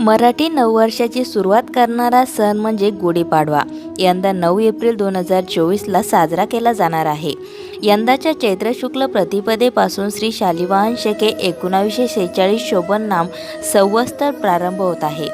मराठी नववर्षाची सुरुवात करणारा सण म्हणजे गुढीपाडवा यंदा नऊ एप्रिल दोन हजार चोवीसला साजरा केला जाणार आहे. यंदाच्या चैत्र शुक्ल प्रतिपदेपासून श्री शालिवाहन शके एकोणावीसशे सेहेचाळीस शोभन नाम संवस्तर प्रारंभ होत आहे.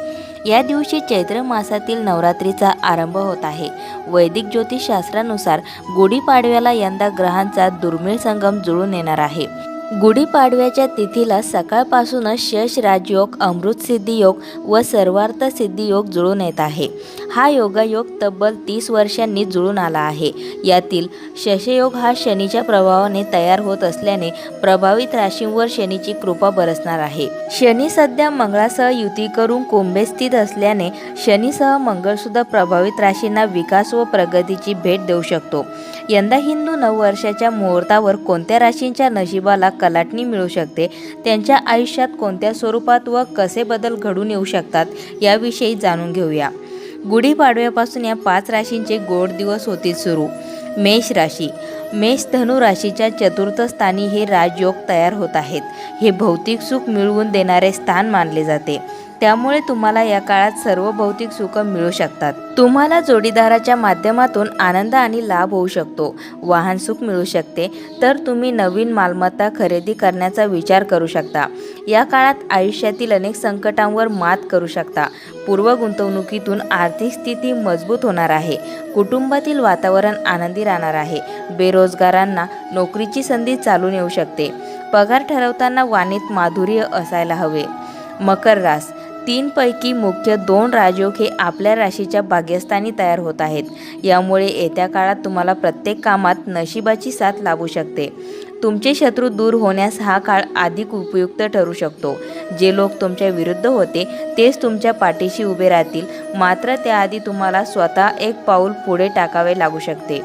या दिवशी चैत्र मासातील नवरात्रीचा आरंभ होत आहे. वैदिक ज्योतिषशास्त्रानुसार गुढीपाडव्याला यंदा ग्रहांचा दुर्मिळ संगम जुळून येणार आहे. गुढीपाडव्याच्या तिथीला सकाळपासूनच शश राजयोग अमृत योग व सर्वार्थ सिद्धी योग जुळून येत आहे. हा योगायोग तब्बल तीस वर्षांनी जुळून आला आहे. यातील शशयोग हा शनीच्या प्रभावाने तयार होत असल्याने प्रभावित राशींवर शनीची कृपा बरसणार आहे. शनी सध्या मंगळासह युती करून कुंभे स्थित असल्याने शनीसह मंगळसुद्धा प्रभावित राशींना विकास व प्रगतीची भेट देऊ शकतो. यंदा हिंदू नववर्षाच्या मुहूर्तावर कोणत्या राशींच्या नशिबाला कलाटणी मिळू शकते? त्यांच्या आयुष्यात कोणत्या स्वरूपात व कसे बदल घडून येऊ शकतात? याविषयी जाणून घेऊया. गुढीपाडव्यापासून या पाच राशींचे गोड दिवस होतील सुरू. मेष राशी. मेष धनु राशीच्या चतुर्थ स्थानी हे राजयोग तयार होत आहेत. हे भौतिक सुख मिळवून देणारे स्थान मानले जाते. त्यामुळे तुम्हाला या काळात सर्व भौतिक सुख मिळू शकतात. तुम्हाला जोडीदाराच्या माध्यमातून आनंद आणि लाभ होऊ शकतो. वाहन सुख मिळू शकते. तर तुम्ही नवीन मालमत्ता खरेदी करण्याचा विचार करू शकता. या काळात आयुष्यातील अनेक संकटांवर मात करू शकता. पूर्व गुंतवणुकीतून आर्थिक स्थिती मजबूत होणार आहे. कुटुंबातील वातावरण आनंदी राहणार आहे. बेरोजगारांना नोकरीची संधी चालून येऊ शकते. पगार ठरवताना वाणीत माधुर्य असायला हवे. मकर रास. तीनपैकी मुख्य दोन राजयोग हे आपल्या राशीच्या भाग्यस्थानी तयार होत आहेत. यामुळे येत्या काळात तुम्हाला प्रत्येक कामात नशिबाची साथ लाभू शकते. तुमचे शत्रू दूर होण्यास हा काळ अधिक उपयुक्त ठरू शकतो. जे लोक तुमच्या विरुद्ध होते तेच तुमच्या पाठीशी उभे राहतील. मात्र त्याआधी तुम्हाला स्वतः एक पाऊल पुढे टाकावे लागू शकते.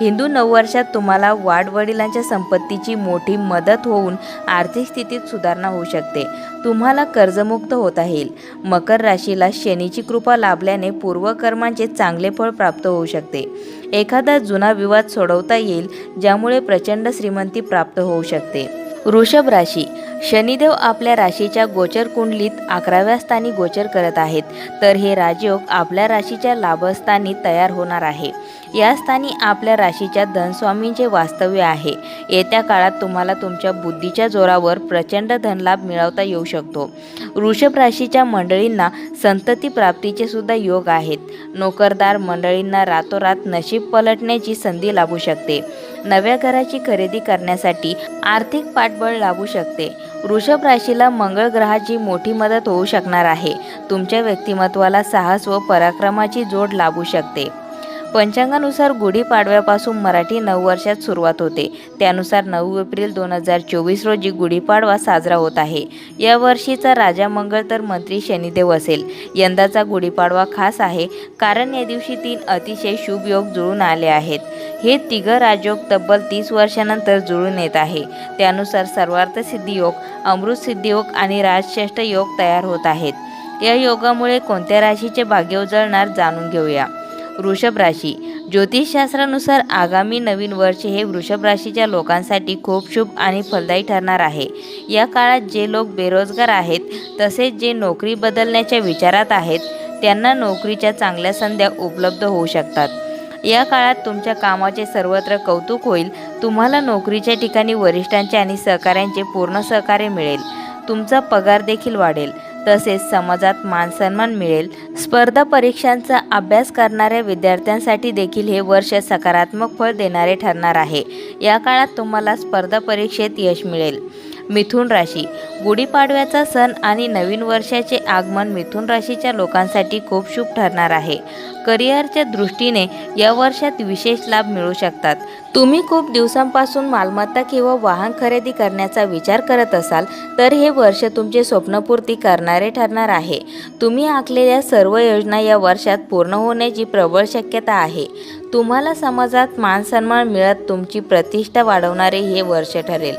हिंदू नववर्षात तुम्हाला वाडवडिलांच्या संपत्तीची मोठी मदत होऊन आर्थिक स्थितीत सुधारणा होऊ शकते. तुम्हाला कर्जमुक्त होता येईल. मकर राशीला शनीची कृपा लाभल्याने पूर्वकर्मांचे चांगले फळ प्राप्त होऊ शकते. एखादा जुना विवाद सोडवता येईल ज्यामुळे प्रचंड श्रीमंती प्राप्त होऊ शकते. वृषभ राशी. शनिदेव आपल्या राशीच्या गोचर कुंडलीत अकराव्या स्थानी गोचर करत आहेत. तर हे राजयोग आपल्या राशीच्या लाभस्थानी तयार होणार आहे. या स्थानी आपल्या राशीच्या धनस्वामींचे वास्तव्य आहे. येत्या काळात तुम्हाला तुमच्या बुद्धीच्या जोरावर प्रचंड धनलाभ मिळवता येऊ शकतो. वृषभ राशीच्या मंडळींना संतती प्राप्तीचे सुद्धा योग आहेत. नोकरदार मंडळींना रातोरात नशीब पलटण्याची संधी लाभू शकते. नव्या घराची खरेदी करण्यासाठी आर्थिक पाठबळ लाभू शकते. वृषभ राशीला मंगळ ग्रहाची मोठी मदत होऊ शकणार आहे. तुमच्या व्यक्तिमत्वाला साहस व पराक्रमाची जोड लाभू शकते. पंचांगानुसार गुढीपाडव्यापासून मराठी नववर्षात सुरुवात होते. त्यानुसार नऊ एप्रिल दोन हजार चोवीस रोजी गुढीपाडवा साजरा होत आहे. या वर्षीचा राजा मंगळ तर मंत्री शनिदेव असेल. यंदाचा गुढीपाडवा खास आहे कारण या दिवशी तीन अतिशय शुभ योग जुळून आले आहेत. हे तिघ राजयोग तब्बल तीस वर्षानंतर जुळून येत आहे. त्यानुसार सर्वार्थ सिद्धी योग अमृत सिद्धी योग आणि राजश्रेष्ठ योग तयार होत आहेत. या योगामुळे कोणत्या राशीचे भाग्य उजळणार जाणून घेऊया. वृषभ राशी. ज्योतिषशास्त्रानुसार आगामी नवीन वर्ष हे वृषभ राशीच्या लोकांसाठी खूप शुभ आणि फलदायी ठरणार आहे. या काळात जे लोक बेरोजगार आहेत तसेच जे नोकरी बदलण्याच्या विचारात आहेत त्यांना नोकरीच्या चांगल्या संध्या उपलब्ध होऊ शकतात. या काळात तुमच्या कामाचे सर्वत्र कौतुक होईल तुम्हाला नोकरीच्या ठिकाणी वरिष्ठांचे आणि सहकाऱ्यांचे पूर्ण सहकार्य मिळेल. तुमचा पगार देखील वाढेल. तसेच समाजात मानसन्मान मिळेल. स्पर्धा परीक्षांचा अभ्यास करणाऱ्या विद्यार्थ्यांसाठी देखील हे वर्ष सकारात्मक फळ देणारे ठरणार आहे. या काळात तुम्हाला स्पर्धा परीक्षेत यश मिळेल. मिथुन राशी. गुढीपाडव्याचा सण आणि नवीन वर्षाचे आगमन मिथुन राशीच्या लोकांसाठी खूप शुभ ठरणार आहे. करिअरच्या दृष्टीने या वर्षात विशेष लाभ मिळू शकतात. तुम्ही खूप दिवसांपासून मालमत्ता किंवा वाहन खरेदी करण्याचा विचार करत असाल तर हे वर्ष तुमचे स्वप्नपूर्ती करणारे ठरणार आहे. तुम्ही आखलेल्या सर्व योजना या वर्षात पूर्ण होण्याची प्रबळ शक्यता आहे. तुम्हाला समाजात मानसन्मान मिळत तुमची प्रतिष्ठा वाढवणारे हे वर्ष ठरेल.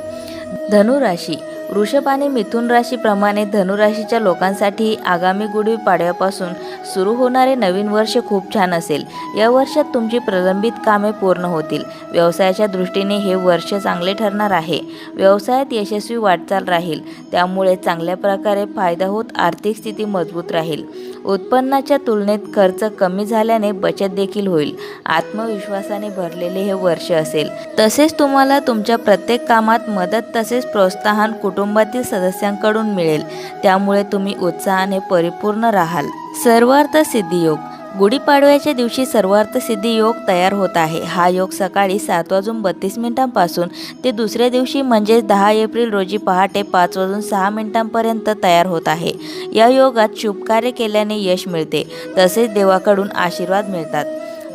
धनुराशी. वृषभ आणि मिथुन राशीप्रमाणे धनुराशीच्या लोकांसाठी आगामी गुढीपाडव्यापासून सुरू होणारे नवीन वर्ष खूप छान असेल. या वर्षात तुमची प्रलंबित कामे पूर्ण होतील. व्यवसायाच्या दृष्टीने हे वर्ष चांगले ठरणार आहे. व्यवसायात यशस्वी वाटचाल राहील. त्यामुळे चांगल्या प्रकारे फायदा होत आर्थिक स्थिती मजबूत राहील. उत्पन्नाच्या तुलनेत खर्च कमी झाल्याने बचत देखील होईल. आत्मविश्वासाने भरलेले हे वर्ष असेल. तसेच तुम्हाला तुमच्या प्रत्येक कामात मदत तसेच प्रोत्साहन कुटुंबातील सदस्यांकडून मिळेल. त्यामुळे तुम्ही उत्साहाने परिपूर्ण राहाल. सर्वार्थ सिद्धियोग. गुढीपाडव्याच्या दिवशी सर्वार्थ सिद्धी योग तयार होत आहे. हा योग सकाळी सात वाजून बत्तीस मिनिटांपासून ते दुसऱ्या दिवशी म्हणजेच दहा एप्रिल रोजी पहाटे पाच वाजून सहा मिनिटांपर्यंत तयार होत आहे. या योगात शुभकार्य केल्याने यश मिळते. तसेच देवाकडून आशीर्वाद मिळतात.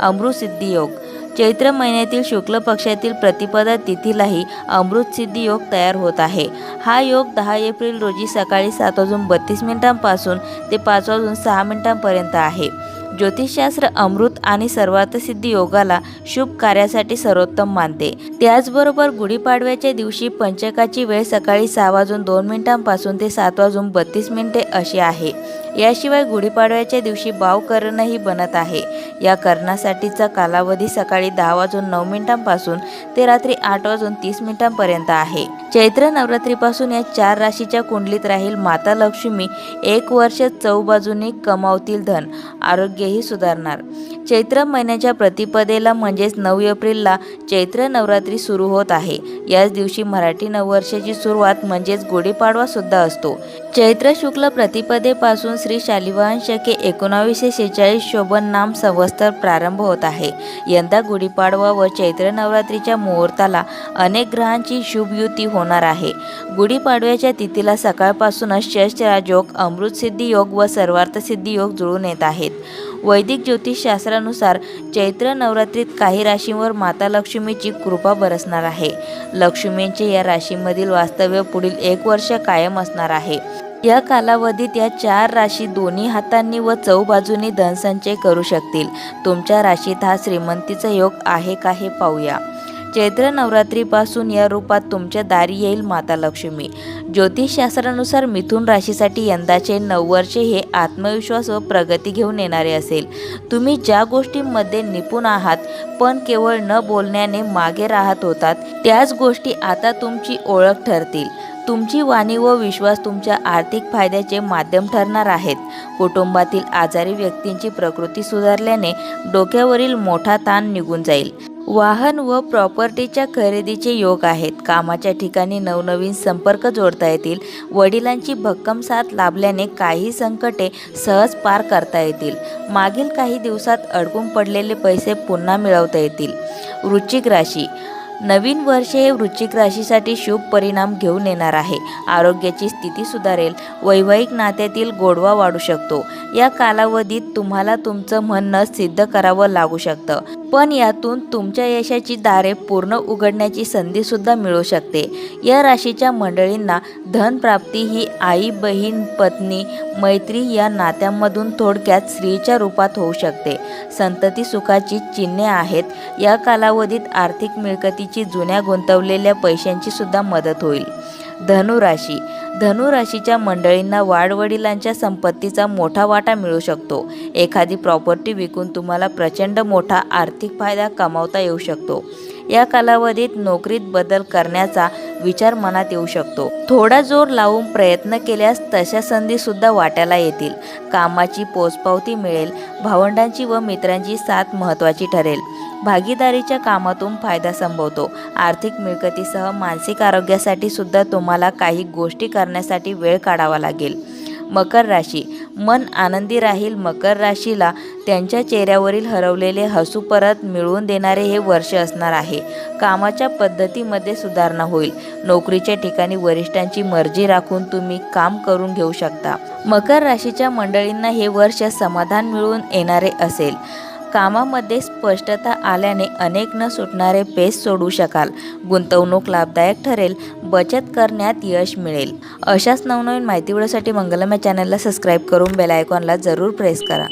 अमृत सिद्धी योग. चैत्र महिन्यातील शुक्ल पक्षातील प्रतिपदा तिथीलाही अमृत सिद्धी योग तयार होत आहे. हा योग दहा एप्रिल रोजी सकाळी सात वाजून बत्तीस मिनिटांपासून ते पाच वाजून सहा मिनिटांपर्यंत आहे. ज्योतिषशास्त्र अमृत आणि सर्वार्थसिद्धी योगाला शुभ कार्यासाठी सर्वोत्तम मानते. त्याचबरोबर गुढीपाडव्याच्या दिवशी पंचकाची वेळ सकाळी सहा वाजून दोन मिनिटांपासून ते सात वाजून बत्तीस मिनिटे अशी आहे. याशिवाय गुढीपाडव्याच्या दिवशी बाव करणही बनत आहे. या करणासाठीचा कालावधी सकाळी दहा वाजून नऊ मिनिटांपासून ते रात्री आठ वाजून तीस मिनिटांपर्यंत आहे. चैत्र नवरात्रीपासून या चार राशीच्या कुंडलीत राहील माता लक्ष्मी. एक वर्ष चौबाजूने कमावतील धन. आरोग्यही सुधारणार. चैत्र महिन्याच्या प्रतिपदेला म्हणजेच नऊ एप्रिलला चैत्र नवरात्री सुरू होत आहे. याच दिवशी मराठी नववर्षाची सुरुवात म्हणजेच गुढीपाडवा सुद्धा असतो. चैत्र शुक्ल प्रतिपदेपासून श्री शालिवाहन शके एकोणावीसशे शेहेचाळीस शोभन नाम संवत्सर प्रारंभ होत आहे. यंदा गुढीपाडवा व चैत्र नवरात्रीच्या मुहूर्ताला अनेक ग्रहांची शुभयुती होणार आहे. गुढीपाडव्याच्या तिथीला सकाळपासूनच शस्त्र योग अमृतसिद्धी योग व सर्वार्थसिद्धी योग जुळून येत आहेत. वैदिक ज्योतिषशास्त्रानुसार चैत्र नवरात्रीत काही राशींवर माता लक्ष्मीची कृपा बरसणार आहे. लक्ष्मींचे या राशीमधील वास्तव्य पुढील एक वर्ष कायम असणार आहे. या कालावधीत या चार राशी दोन्ही हातांनी व चौबाजूंनी धनसंचय करू शकतील. तुमच्या राशीत हा श्रीमंतीचा योग आहे का हे पाहूया. चैत्र नवरात्रीपासून या रूपात तुमच्या दारी येईल माता लक्ष्मी. ज्योतिषशास्त्रानुसार मिथुन राशीसाठी यंदाचे नववर्षे हे आत्मविश्वास व प्रगती घेऊन येणारे असेल. तुम्ही ज्या गोष्टींमध्ये निपुण आहात पण केवळ न बोलण्याने मागे राहत होतात त्याच गोष्टी आता तुमची ओळख ठरतील. तुमची वाणी व विश्वास तुमच्या आर्थिक फायद्याचे माध्यम ठरणार आहेत. कुटुंबातील आजारी व्यक्तींची प्रकृती सुधारल्याने डोक्यावरील मोठा ताण निघून जाईल. वाहन व प्रॉपर्टीच्या खरेदीचे योग आहेत. कामाच्या ठिकाणी नवनवीन संपर्क जोडता येतील. वडिलांची भक्कम साथ लाभल्याने काही संकटे सहज पार करता येतील. मागील काही दिवसात अडकून पडलेले पैसे पुन्हा मिळवता येतील. वृश्चिक राशी. नवीन वर्ष हे वृश्चिक राशीसाठी शुभ परिणाम घेऊन येणार आहे. आरोग्याची स्थिती सुधारेल. वैवाहिक नात्यातील गोडवा वाढू शकतो. या कालावधीत तुम्हाला तुमचं म्हणणं सिद्ध करावं लागू शकतं. पण यातून तुमच्या यशाची दारे पूर्ण उघडण्याची संधीसुद्धा मिळू शकते. या राशीच्या मंडळींना धनप्राप्ती ही आई बहीण पत्नी मैत्री या नात्यांमधून थोडक्यात स्त्रीच्या रूपात होऊ शकते. संतती सुखाची चिन्हे आहेत. या कालावधीत आर्थिक मिळकतीची जुन्या गुंतवलेल्या पैशांची सुद्धा मदत होईल. धनुराशी. धनुराशीच्या मंडळींना वाडवडिलांच्या संपत्तीचा मोठा वाटा मिळू शकतो. एखादी प्रॉपर्टी विकून तुम्हाला प्रचंड मोठा आर्थिक फायदा कमावता येऊ शकतो. या कालावधीत नोकरीत बदल करण्याचा विचार मनात येऊ शकतो. थोडा जोर लावून प्रयत्न केल्यास तशा संधीसुद्धा वाट्याला येतील. कामाची पोचपावती मिळेल. भावंडांची व मित्रांची साथ महत्त्वाची ठरेल. भागीदारीच्या कामातून फायदा संभवतो. आर्थिक मिळकतीसह मानसिक आरोग्यासाठी सुद्धा तुम्हाला काही गोष्टी करण्यासाठी वेळ काढावा लागेल. मकर राशी. मन आनंदी राहील. मकर राशीला त्यांच्या चेहऱ्यावरील हरवलेले हसू परत मिळवून देणारे हे वर्ष असणार आहे. कामाच्या पद्धतीमध्ये सुधारणा होईल. नोकरीच्या ठिकाणी वरिष्ठांची मर्जी राखून तुम्ही काम करून घेऊ शकता. मकर राशीच्या मंडळींना हे वर्ष समाधान मिळवून येणारे असेल. कामामध्ये स्पष्टता आल्याने अनेक न सुटणारे पेस सोडू शकाल. गुंतवणूक लाभदायक ठरेल. बचत करण्यात यश मिळेल. अशाच नवनवीन माहिती मिळवण्यासाठी मंगलमय चॅनलला सबस्क्राईब करून बेल आयकॉनला जरूर प्रेस करा.